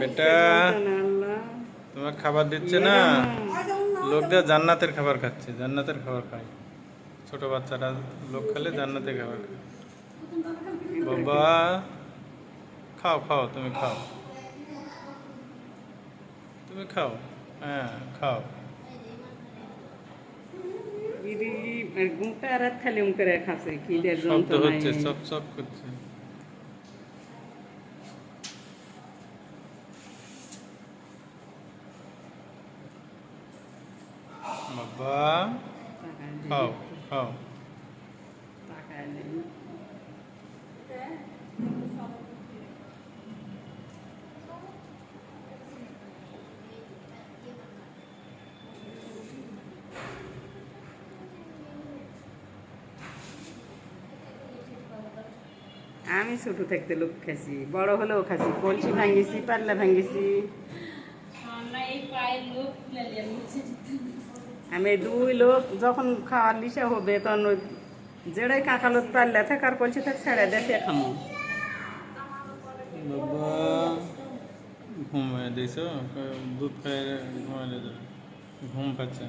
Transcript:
বেটা তোমার খাবার দিচ্ছে না? জান্নাতের খাবার খাচ্ছে জান্নাতের খাবার খায়। ছোট বাচ্চারা লোক খেলে জান্নাতের খাবার খায়। বাবা খাও খাও তুমি খাও। তুমি খাও হ্যাঁ খাও। ঘুমটা রাত খালি করে খাচ্ছে হচ্ছে সব সব করছে। বাবা তাকায় নেই। খাও খাও আমি ছোট থাকতে লোক খাইছি বড় হলেও খাইছি কলসি ভাঙ্গিছি পাল্লা ভাঙ্গিছি আমি দুই লোক যখন খাওয়ার লিসা হবে তখন ওই যেড়াই কাঁকালত পাল্লা থাকে আর কলসি থাকে ছেড়ে দেখে খামো। বাবা ঘুমিয়ে দিছ? দুধ খাই ঘুমাই ঘুম পাচ্ছে।